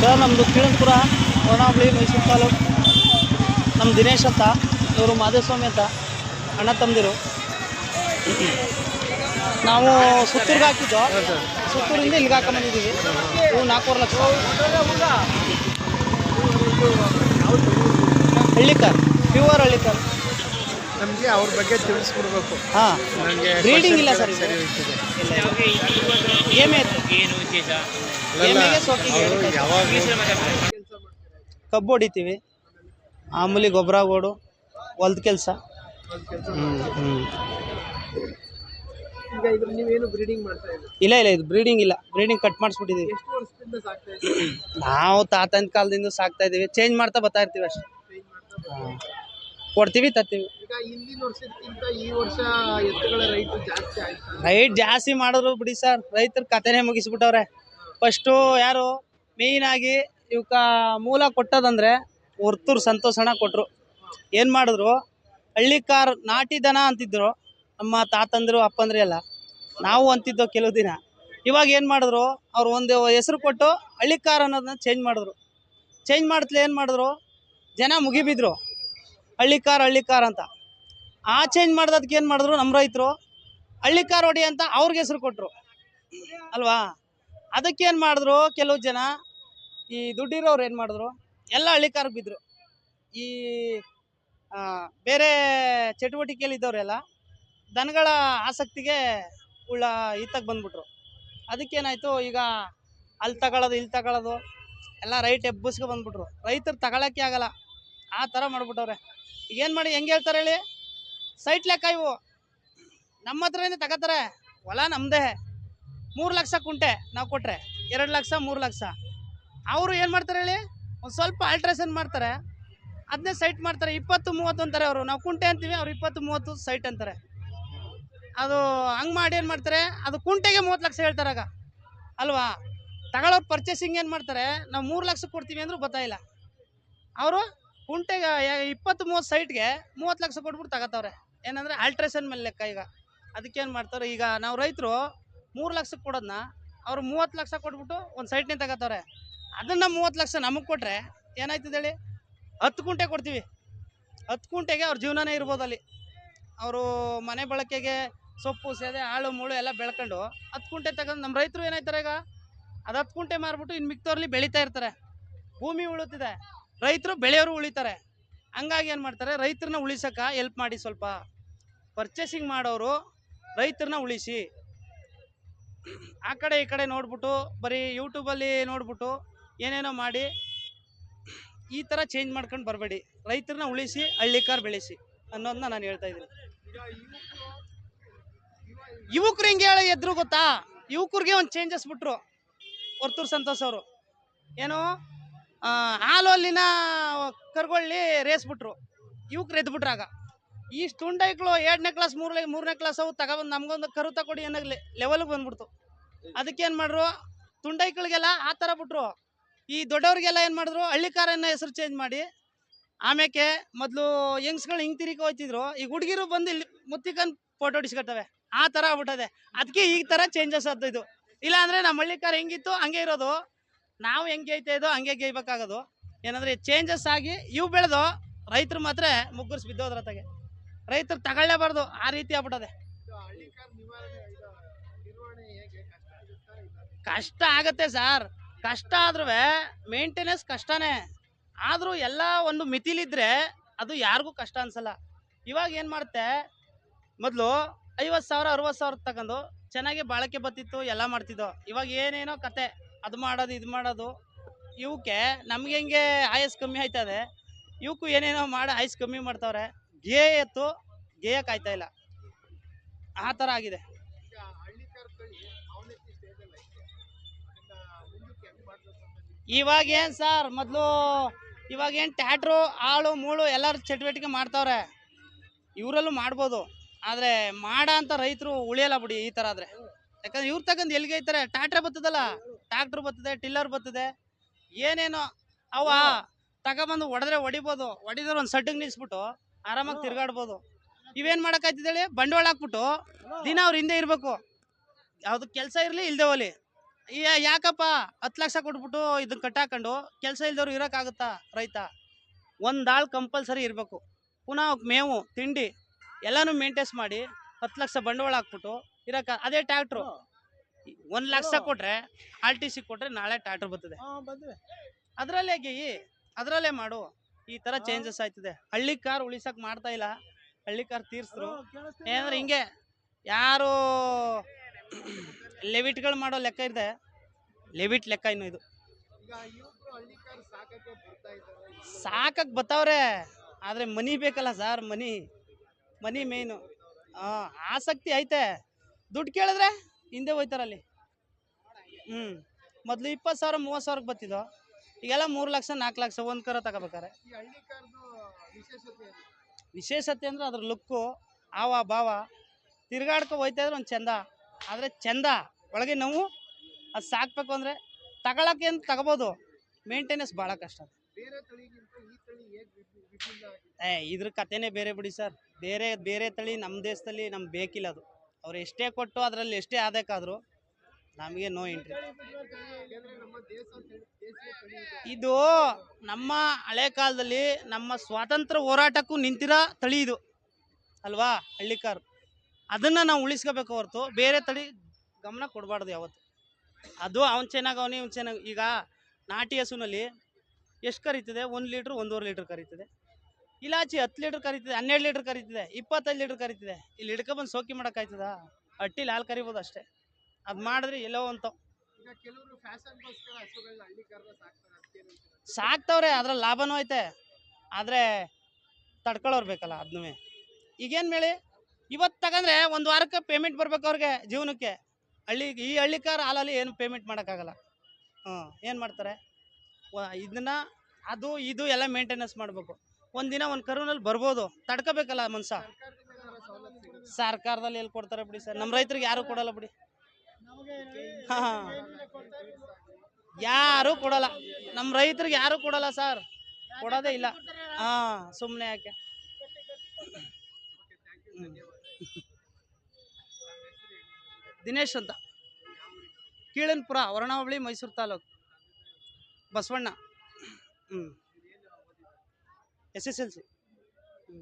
Sir ನಮ್ಮದು ಕೀಳಂಪುರ ಹೊರನಾವಳಿ ಮೈಸೂರು ತಾಲೂಕು. ನಮ್ಮ ದಿನೇಶ್ ಅಂತ, ಇವರು ಮಾಧೇಸ್ವಾಮಿ ಅಂತ, ಅಣ್ಣ ತಂದಿರು ನಾವು ಸುತ್ತೂರ್ಗೆ ಹಾಕಿದ್ದು. ಸುತ್ತೂರಿಂದ ಇಲ್ಲಿಗೆ ಹಾಕೊಂಬಂದಿದ್ದೀವಿ. ಇವು ನಾಲ್ಕೂವರೆ ಲಕ್ಷ. ಹಳ್ಳಿಕಾರ್ ಪ್ಯೂರ್ ಹಳ್ಳಿಕಾರ್ ನಮಗೆ ಅವ್ರ ಬಗ್ಗೆ ತಿಳಿಸ್ಬಿಡ್ಬೇಕು ಹಾಂ. ನನಗೆ ಇಲ್ಲ ಸರ್ ಸರಿ ಇದು. ಹೋಗ್ತಿದೆ ಏಮೆ ಏಮೆಗೆ ಸೋಕಿಗೆ ಅವರು ಯಾವಾಗ ಕಬ್ಬು ಹೊಡಿತೀವಿ. ಮಾಮೂಲಿ ಗೊಬ್ಬರ ಗೋಡು ಹೊಲ್ದ ಕೆಲಸ. ಈಗ ಇದ್ರ ನೀವೇನು ಬ್ರೀಡಿಂಗ್ ಮಾಡ್ತಾ ಇದ್ದೀರಿ ಇಲ್ಲ ಇಲ್ಲ ಇದು ಬ್ರೀಡಿಂಗ್ ಇಲ್ಲ. ಬ್ರೀಡಿಂಗ್ ಕಟ್ ಮಾಡಿಸ್ಬಿಟ್ಟಿದ್ದೀವಿ ಎಷ್ಟು ವರ್ಷದಿಂದ ಸಾಕ್ತಾ ಇದ್ದೀರಿ? ನಾವು ತಾತನ ಕಾಲದಿಂದ ಸಾಕ್ತಾ ಇದ್ದೀವಿ. ಚೇಂಜ್ ಮಾಡ್ತಾ ಬರ್ತಾ ಇರ್ತೀವಿ ಅಷ್ಟೇ. ವರ್ಷ ಎತ್ತುಗಳ ರೈಟ್ ಜಾಸ್ತಿ ಮಾಡಿದ್ರು ಬಿಡಿ ಸರ್. ರೈತರ ಕಥೆನೇ ಮುಗಿಸ್ಬಿಟ್ಟವ್ರೆ. ಫಸ್ಟು ಯಾರು? ಮೇಯ್ನ್ ಆಗಿ ಇವಕ್ಕ ಮೂಲ ಕೊಟ್ಟದಂದ್ರೆ ಹೊರ್ತೂರು ಸಂತೋಷಣ ಕೊಟ್ಟರು ಏನು ಮಾಡಿದ್ರು? ಹಳ್ಳಿ ಕಾರ್ ನಾಟಿ ದನ ಅಂತಿದ್ರು. ನಮ್ಮ ತಾತಂದ್ರು ಅಪ್ಪಂದ್ರೆ ಎಲ್ಲ. ನಾವು ಅಂತಿದ್ದೋ ಕೆಲವು ದಿನ. ಇವಾಗ ಏನು ಮಾಡಿದ್ರು? ಅವ್ರು ಒಂದು ಹೆಸರು ಕೊಟ್ಟು ಹಳ್ಳಿ ಕಾರ್ ಅನ್ನೋದನ್ನ ಚೇಂಜ್ ಮಾಡಿದ್ರು. ಚೇಂಜ್ ಮಾಡ್ತಲೇ ಏನು ಮಾಡಿದ್ರು? ಜನ ಮುಗಿಬಿದ್ರು. ಹಳ್ಳಿ ಕಾರ್ ಹಳ್ಳಿ ಕಾರ್ ಅಂತ. ಆ ಚೇಂಜ್ ಮಾಡ್ದದಕ್ಕೆ ಏನು ಮಾಡಿದ್ರು ನಮ್ಮ ರೈತರು? ಹಳ್ಳಿ ಕಾರ್ ಹೊಡಿ ಅಂತ ಅವ್ರಿಗೆ ಹೆಸರು ಕೊಟ್ಟರು ಅಲ್ವಾ? ಅದಕ್ಕೆ ಏನು ಮಾಡಿದ್ರು ಕೆಲವು ಜನ? ಈ ದುಡ್ಡಿರೋರು ಏನು ಮಾಡಿದ್ರು? ಎಲ್ಲ ಹಳ್ಳಿ ಕಾರ್ಗೆ ಬಿದ್ದರು ಈ ಬೇರೆ ಚಟುವಟಿಕೆಯಲ್ಲಿ ಇದ್ದವ್ರೆಲ್ಲ ದನಗಳ ಆಸಕ್ತಿಗೆ ಉಳ್ಳ ಈತಕ್ಕೆ ಬಂದ್ಬಿಟ್ರು. ಅದಕ್ಕೇನಾಯಿತು? ಈಗ ಅಲ್ಲಿ ತಗೊಳ್ಳೋದು ಇಲ್ಲಿ ತಗೊಳ್ಳೋದು ಎಲ್ಲ ರೈಟ್ ಎಬ್ಬಿಸ್ಕೊ ಬಂದ್ಬಿಟ್ರು. ರೈತರು ತಗೊಳಕ್ಕೆ ಆಗಲ್ಲ. ಆ ಥರ ಮಾಡ್ಬಿಟ್ಟವ್ರೆ. ಏನು ಮಾಡಿ ಹೆಂಗೆ ಹೇಳ್ತಾರೆ ಹೇಳಿ? ಸೈಟ್ ಲೆಕ್ಕ ಇವು. ನಮ್ಮ ಹತ್ರನೇ ತಗೋತಾರೆ. ಹೊಲ ನಮ್ಮದೇ ಮೂರು ಲಕ್ಷ ಕುಂಟೆ ನಾವು ಕೊಟ್ಟರೆ ಎರಡು ಲಕ್ಷ, ಮೂರು ಲಕ್ಷ. ಅವರು ಏನು ಮಾಡ್ತಾರೆ ಹೇಳಿ? ಒಂದು ಸ್ವಲ್ಪ ಆಲ್ಟ್ರೇಷನ್ ಮಾಡ್ತಾರೆ. ಅದನ್ನೇ ಸೈಟ್ ಮಾಡ್ತಾರೆ. ಇಪ್ಪತ್ತು, ಮೂವತ್ತು ಅಂತಾರೆ ಅವರು. ನಾವು ಕುಂಟೆ ಅಂತೀವಿ, ಅವ್ರು ಇಪ್ಪತ್ತು, ಮೂವತ್ತು ಸೈಟ್ ಅಂತಾರೆ. ಅದು ಹಂಗೆ ಮಾಡಿ ಏನು ಮಾಡ್ತಾರೆ? ಅದು ಕುಂಟೆಗೆ ಮೂವತ್ತು ಲಕ್ಷ ಹೇಳ್ತಾರೆ ಆಗ. ಅಲ್ವಾ? ತಗೊಳ್ಳೋರು ಪರ್ಚೇಸಿಂಗ್ ಏನು ಮಾಡ್ತಾರೆ? ನಾವು ಮೂರು ಲಕ್ಷ ಕೊಡ್ತೀವಿ ಅಂದರೂ ಗೊತ್ತಾಯಿಲ್ಲ ಅವರು ಕುಂಟೆಗೆ ಇಪ್ಪತ್ತು ಮೂವತ್ತು ಸೈಟ್ಗೆ ಮೂವತ್ತು ಲಕ್ಷ ಕೊಟ್ಬಿಟ್ಟು ತಗೋತಾವ್ರೆ. ಏನಂದರೆ ಆಲ್ಟ್ರೇಷನ್ ಮೇಲೆ ಲೆಕ್ಕ ಈಗ. ಅದಕ್ಕೇನು ಮಾಡ್ತಾರೆ ಈಗ ನಾವು ರೈತರು ಮೂರು ಲಕ್ಷಕ್ಕೆ ಕೊಡೋದನ್ನ ಅವ್ರು ಮೂವತ್ತು ಲಕ್ಷ ಕೊಟ್ಬಿಟ್ಟು ಒಂದು ಸೈಟ್ನೇ ತಗೋತಾರೆ ಅದನ್ನು ಮೂವತ್ತು ಲಕ್ಷ ನಮಗೆ ಕೊಟ್ಟರೆ ಏನಾಯ್ತದೆ ಹೇಳಿ? ಹತ್ತು ಕುಂಟೆ ಕೊಡ್ತೀವಿ. ಹತ್ತು ಕುಂಟೆಗೆ ಅವ್ರ ಜೀವನನೇ ಇರ್ಬೋದು ಅಲ್ಲಿ. ಅವರು ಮನೆ ಬಳಕೆಗೆ ಸೊಪ್ಪು, ಸೇದೆ ಆಳು ಮುಳು ಎಲ್ಲ ಬೆಳ್ಕೊಂಡು ಹತ್ತು ಕುಂಟೆ ತಗೊಂಡು ನಮ್ಮ ರೈತರು ಏನಾಯ್ತಾರೆ ಈಗ? ಅದು ಹತ್ತು ಕುಂಟೆ ಮಾರ್ಬಿಟ್ಟು ಇನ್ನು ಮಿಕ್ತವ್ರಲ್ಲಿ ಬೆಳೀತಾ ಇರ್ತಾರೆ. ಭೂಮಿ ಉಳುತ್ತಿದೆ. ರೈತರು ಬೆಳೆಯೋರು ಉಳಿತಾರೆ. ಹಂಗಾಗಿ ಏನು ಮಾಡ್ತಾರೆ? ರೈತರನ್ನ ಉಳಿಸೋಕೆ ಎಲ್ಪ್ ಮಾಡಿ ಸ್ವಲ್ಪ ಪರ್ಚೇಸಿಂಗ್ ಮಾಡೋರು ರೈತರನ್ನ ಉಳಿಸಿ. ಆ ಕಡೆ ಈ ಕಡೆ ನೋಡ್ಬಿಟ್ಟು, ಬರೀ ಯೂಟ್ಯೂಬಲ್ಲಿ ನೋಡ್ಬಿಟ್ಟು ಏನೇನೋ ಮಾಡಿ ಈ ಥರ ಚೇಂಜ್ ಮಾಡ್ಕೊಂಡು ಬರಬೇಡಿ. ರೈತರನ್ನ ಉಳಿಸಿ ಹಳ್ಳಿಕಾರ್ ಬೆಳೆಸಿ ಅನ್ನೋದನ್ನ ನಾನು ಹೇಳ್ತಾ ಇದ್ದೀನಿ. ಯುವಕರು ಹಿಂಗೆ ಹೇಳಿ ಎದ್ರು ಗೊತ್ತಾ? ಯುವಕರಿಗೆ ಒಂದು ಚೇಂಜಸ್ ಬಿಟ್ರು. ವರ್ತೂರು ಸಂತೋಷ್ ಅವರು. ಏನು? ಆ, ಹಾಲು ಅಲ್ಲಿನ ಕರ್ಗೊಳ್ಳಿ ರೇಸ್ ಬಿಟ್ರು. ಯುವಕರು ಎದ್ಬಿಟ್ರು ಆಗ. ಈ ತುಂಡೈಕ್ಳು ಎರಡನೇ ಕ್ಲಾಸ್ ಮೂರನೇ ಮೂರನೇ ಕ್ಲಾಸ್ ಅವು ತಗೊಬಂದು ನಮ್ಗೊಂದು ಕರು ತಗೊಡಿ ಅನ್ನೋ ಲೆವೆಲ್ಗೆ ಬಂದ್ಬಿಡ್ತು. ಏನು ಮಾಡ್ರು ತುಂಡೈಕ್ಳಿಗೆಲ್ಲ ಆ ಥರ ಬಿಟ್ರು. ಈ ದೊಡ್ಡವ್ರಿಗೆಲ್ಲ ಏನು ಮಾಡಿದ್ರು ಹಳ್ಳಿಕಾರನ್ನ ಹೆಸರು ಚೇಂಜ್ ಮಾಡಿ ಆಮೇಲೆ ಮೊದಲು ಯಂಗ್ಸ್ಗಳು ಹಿಂಗೆ ತಿರುಗಿ ಹೋಯ್ತಿದ್ರು. ಈಗ ಹುಡುಗಿರು ಬಂದು ಇಲ್ಲಿ ಮುತ್ತಿಕನ್ ಫೋಟೋ ಹೊಡಿಸ್ಕೊಳ್ತವೆ ಆ ಥರ ಆಗ್ಬಿಟ್ಟದೆ. ಅದಕ್ಕೆ ಈ ಥರ ಚೇಂಜಸ್ ಆದ್ದು ಇದು ಇಲ್ಲ ಅಂದರೆ ನಮ್ಮ ಹಳ್ಳಿಕಾರ ಹೆಂಗಿತ್ತು ಹಂಗೆ ಇರೋದು. ನಾವು ಹೆಂಗೆ ಗೇಯ್ತಾ ಇದ್ದೋ ಹಂಗೆ ಗೇಯ್ಬೇಕಾಗೋದು. ಏನಂದರೆ ಚೇಂಜಸ್ ಆಗಿ ಇವು ಬೆಳೆದು ರೈತರು ಮಾತ್ರ ಮುಗ್ಗರ್ಸ್ ಬಿದ್ದೋದ್ರ ತಗೆ ರೈತರು ತಗೊಳ್ಳೇಬಾರ್ದು ಆ ರೀತಿ ಆಗ್ಬಿಟ್ಟದೆ. ಇದು ಕಷ್ಟ ಆಗತ್ತೆ ಸರ್. ಕಷ್ಟ ಆದ್ರೂ ಮೇಂಟೆನೆನ್ಸ್ ಕಷ್ಟನೇ. ಆದರೂ ಎಲ್ಲ ಒಂದು ಮಿತಿಲಿದ್ರೆ ಅದು ಯಾರಿಗೂ ಕಷ್ಟ ಅನ್ಸಲ್ಲ. ಇವಾಗ ಏನು ಮಾಡುತ್ತೆ ಮೊದಲು ಐವತ್ತು ಸಾವಿರ ಅರವತ್ತು ಸಾವಿರ ತಗೊಂಡು ಚೆನ್ನಾಗಿ ಬಾಳಕೆ ಬತ್ತಿತ್ತು ಎಲ್ಲ ಮಾಡ್ತಿದ್ದೋ. ಇವಾಗ ಏನೇನೋ ಕತೆ. ಅದು ಮಾಡೋದು, ಇದು ಮಾಡೋದು. ಇವಕ್ಕೆ ನಮ್ಗೆ ಹೆಂಗೆ ಆಯಸ್ ಕಮ್ಮಿ ಆಯ್ತದೆ. ಇವಕ್ಕೂ ಏನೇನೋ ಮಾಡಿ ಆಯಸ್ ಕಮ್ಮಿ ಮಾಡ್ತಾವ್ರೆ. ಗೇ ಎತ್ತು ಗೇಯಕ್ಕೆ ಆಯ್ತಾ ಇಲ್ಲ. ಆ ಥರ ಆಗಿದೆ. ಇವಾಗ ಏನು ಸರ್ ಮೊದಲು ಇವಾಗ ಏನು ಟ್ಯಾಟ್ರು ಆಳು ಮೂಳು ಎಲ್ಲರೂ ಚಟುವಟಿಕೆ ಮಾಡ್ತಾವ್ರೆ. ಇವರಲ್ಲೂ ಮಾಡ್ಬೋದು. ಆದರೆ ಮಾಡ ಅಂತ ರೈತರು ಉಳಿಯಲ್ಲ ಬಿಡಿ ಈ ಥರ ಆದರೆ. ಯಾಕಂದ್ರೆ ಇವ್ರು ತಗೊಂಡು ಎಲ್ಲಿಗೆ ಐತಾರೆ ಟ್ಯಾಟ್ರೆ ಬರ್ತದಲ್ಲ ಟ್ಯಾಕ್ಟ್ರ್ ಬರ್ತದೆ ಟಿಲ್ಲರ್ ಬರ್ತದೆ ಏನೇನೋ ಅವ ತಗೊಬಂದು ಹೊಡೆದ್ರೆ ಹೊಡಿಬೋದು ಹೊಡಿದ್ರೆ ಒಂದು ಸಡ್ಡಿಗೆ ನಿಲ್ಸ್ಬಿಟ್ಟು ಆರಾಮಾಗಿ ತಿರ್ಗಾಡ್ಬೋದು. ಇವೇನು ಹೇಳಿ? ಬಂಡವಾಳ ಹಾಕ್ಬಿಟ್ಟು ದಿನ ಅವ್ರ ಹಿಂದೆ ಇರಬೇಕು. ಯಾವುದು ಕೆಲಸ ಇರಲಿ ಇಲ್ದೆ ಹೋಲಿ ಯಾಕಪ್ಪ ಹತ್ತು ಲಕ್ಷ ಕೊಟ್ಬಿಟ್ಟು ಇದನ್ನ ಕಟ್ಟಾಕೊಂಡು ಕೆಲಸ ಇಲ್ದವ್ರು ಇರೋಕ್ಕಾಗುತ್ತಾ ರೈತ? ಒಂದು ಆಳು ಕಂಪಲ್ಸರಿ ಇರಬೇಕು. ಪುನಃ ಅವ್ಕ್ ಮೇವು ತಿಂಡಿ ಎಲ್ಲನೂ ಮೇಂಟೈನ್ಸ್ ಮಾಡಿ ಹತ್ತು ಲಕ್ಷ ಬಂಡವಾಳ ಹಾಕ್ಬಿಟ್ಟು ಇರೋಕ್ಕ ಅದೇ ಟ್ಯಾಕ್ಟ್ರು ಒಂದು ಲಕ್ಷ ಕೊಟ್ರೆ ಆರ್ ಟಿ ಸಿ ಕೊಟ್ರೆ ನಾಳೆ ಟ್ಯಾಕ್ಟ್ರ್ ಬರ್ತದೆ. ಅದರಲ್ಲೇ ಗೆಯಿ ಅದರಲ್ಲೇ ಮಾಡು. ಈ ತರ ಚೇಂಜಸ್ ಆಯ್ತದೆ. ಹಳ್ಳಿ ಕಾರ್ ಉಳಿಸಕ್ ಮಾಡ್ತಾ ಇಲ್ಲ. ಹಳ್ಳಿ ಕಾರ್ ತೀರ್ಸ್ರು. ಏನಂದ್ರೆ ಹಿಂಗೆ ಯಾರು ಲೆವಿಟ್ಗಳು ಮಾಡೋ ಲೆಕ್ಕ ಇದೆ. ಲೆವಿಟ್ ಲೆಕ್ಕ ಇನ್ನು ಇದು. ಸಾಕಕ್ಕೆ ಬತ್ತವ್ರೆ. ಆದ್ರೆ ಮನಿ ಬೇಕಲ್ಲ ಸರ್ ಮನಿ. ಮನಿ ಮೇಯ್ನು. ಹಾಂ ಆಸಕ್ತಿ ಐತೆ. ದುಡ್ಡು ಕೇಳಿದ್ರೆ? ಹಿಂದೆ ಹೋಯ್ತಾರಲ್ಲಿ. ಹ್ಞೂ ಮೊದಲು ಇಪ್ಪತ್ತು ಸಾವಿರ ಮೂವತ್ತು ಸಾವಿರಕ್ಕೆ ಬತ್ತಿದ್ದೋ ಈಗೆಲ್ಲ ಮೂರು ಲಕ್ಷ ನಾಲ್ಕು ಲಕ್ಷ ಒಂದು ಕರ ತಗೋಬೇಕಾರೆ. ವಿಶೇಷತೆ ಅಂದರೆ ಅಂದ್ರೆ ಲುಕ್ಕು ಆವ ಭಾವ. ತಿರ್ಗಾಡ್ಕೊ ಹೋಯ್ತಾ ಇದ್ರೆ ಒಂದು ಚಂದ. ಆದರೆ ಚಂದ ಒಳಗೆ ನೋವು ಅದು ಸಾಕ್ಬೇಕು ಅಂದರೆ ತಗೊಳಕ್ಕೆ ಅಂತ ತಗೋಬೋದು. ಮೇಂಟೆನೆನ್ಸ್ ಭಾಳ ಕಷ್ಟ ಏ ಇದ್ರ ಕತೆನೇ ಬೇರೆ ಬಿಡಿ ಸರ್. ಬೇರೆ ಬೇರೆ ತಳಿ ನಮ್ಮ ದೇಶದಲ್ಲಿ ನಮ್ಗೆ ಬೇಕಿಲ್ಲ ಅದು. ಅವ್ರು ಎಷ್ಟೇ ಕೊಟ್ಟು ಅದರಲ್ಲಿ ಎಷ್ಟೇ ಆದಕ್ಕಾದ್ರು ನಮಗೆ ನೋ ಎಂಟ್ರಿ ಇದೆ ನಮ್ಮ ಹಳೆ ಕಾಲದಲ್ಲಿ ನಮ್ಮ ಸ್ವಾತಂತ್ರ್ಯ ಹೋರಾಟಕ್ಕೂ ನಿಂತಿರೋ ತಳಿ ಇದು. ಅಲ್ವಾ? ಹಳ್ಳಿಕಾರ್. ಅದನ್ನು ನಾವು ಉಳಿಸ್ಕೋಬೇಕು ಹೊರತು ಬೇರೆ ತಳಿ ಗಮನ ಕೊಡಬಾರ್ದು ಯಾವತ್ತು. ಅದು ಅವ್ನು ಚೆನ್ನಾಗವನಿ ಅವ್ನು ಚೆನ್ನಾಗಿ ಈಗ ನಾಟಿ ಹಸುನಲ್ಲಿ ಎಷ್ಟು ಕರೀತದೆ? ಒಂದು ಲೀಟ್ರ್, ಒಂದೂವರೆ ಲೀಟ್ರ್ ಕರೀತದೆ. ಇಲಾಚಿ ಹತ್ತು ಲೀಟ್ರ್ ಕರೀತಿದೆ ಹನ್ನೆರಡು ಲೀಟ್ರ್ ಕರೀತಿದೆ ಇಪ್ಪತ್ತೈದು ಲೀಟ್ರ್ ಕರೀತಿದೆ. ಇಲ್ಲಿ ಹಿಡ್ಕೊಬಂದು ಸೋಕಿ ಮಾಡೋಕ್ಕಾಯ್ತದ? ಹಟ್ಟಿಲಿ ಹಾಲು ಕರಿಬೋದು ಅಷ್ಟೇ. ಅದು ಮಾಡಿದ್ರೆ ಎಲ್ಲೋ ಅಂತ? ಸಾಕ್ತವ್ರೆ ಅದ್ರ ಲಾಭನೂ ಐತೆ. ಆದರೆ ತಡ್ಕೊಳ್ಳೋರು ಬೇಕಲ್ಲ ಅದನ್ನೂ ಈಗೇನು ಮೇಳಿ ಇವತ್ತು ತಗಂದ್ರೆ ಒಂದು ವಾರಕ್ಕೆ ಪೇಮೆಂಟ್ ಬರ್ಬೇಕು ಅವ್ರಿಗೆ ಜೀವನಕ್ಕೆ. ಹಳ್ಳಿ ಈ ಹಳ್ಳಿಕಾರ ಹಾಲಲ್ಲಿ ಏನು ಪೇಮೆಂಟ್ ಮಾಡೋಕ್ಕಾಗಲ್ಲ. ಹ್ಞೂ ಏನು ಮಾಡ್ತಾರೆ? ಇದನ್ನ ಅದು ಇದು ಎಲ್ಲ ಮೇಂಟೆನೆನ್ಸ್ ಮಾಡಬೇಕು. ಒಂದಿನ ಒಂದು ಕರುನಲ್ಲಿ ಬರ್ಬೋದು. ತಡ್ಕೋಬೇಕಲ್ಲ ಮನ್ಸ ಸರ್ಕಾರದಲ್ಲಿ ಎಲ್ಲಿ ಕೊಡ್ತಾರೆ ಬಿಡಿ ಸರ್? ನಮ್ಮ ರೈತರಿಗೆ ಯಾರು ಕೊಡಲ್ಲ ಬಿಡಿ. ಹಾಂ ಯಾರು ಕೊಡಲ್ಲ. ನಮ್ಮ ರೈತರಿಗೆ ಯಾರು ಕೊಡಲ್ಲ ಸರ್? ಕೊಡೋದೇ ಇಲ್ಲ. ಹಾಂ ಸುಮ್ಮನೆ ಯಾಕೆ? ದಿನೇಶ್ ಅಂತ. ಕೀಳನ್ಪುರ ವರ್ಣಾವಳಿ ಮೈಸೂರು ತಾಲೂಕು. ಬಸವಣ್ಣ. ಹ್ಞೂ ಎಸ್ ಎಸ್ ಎಲ್ ಸಿ ಹ್ಞೂ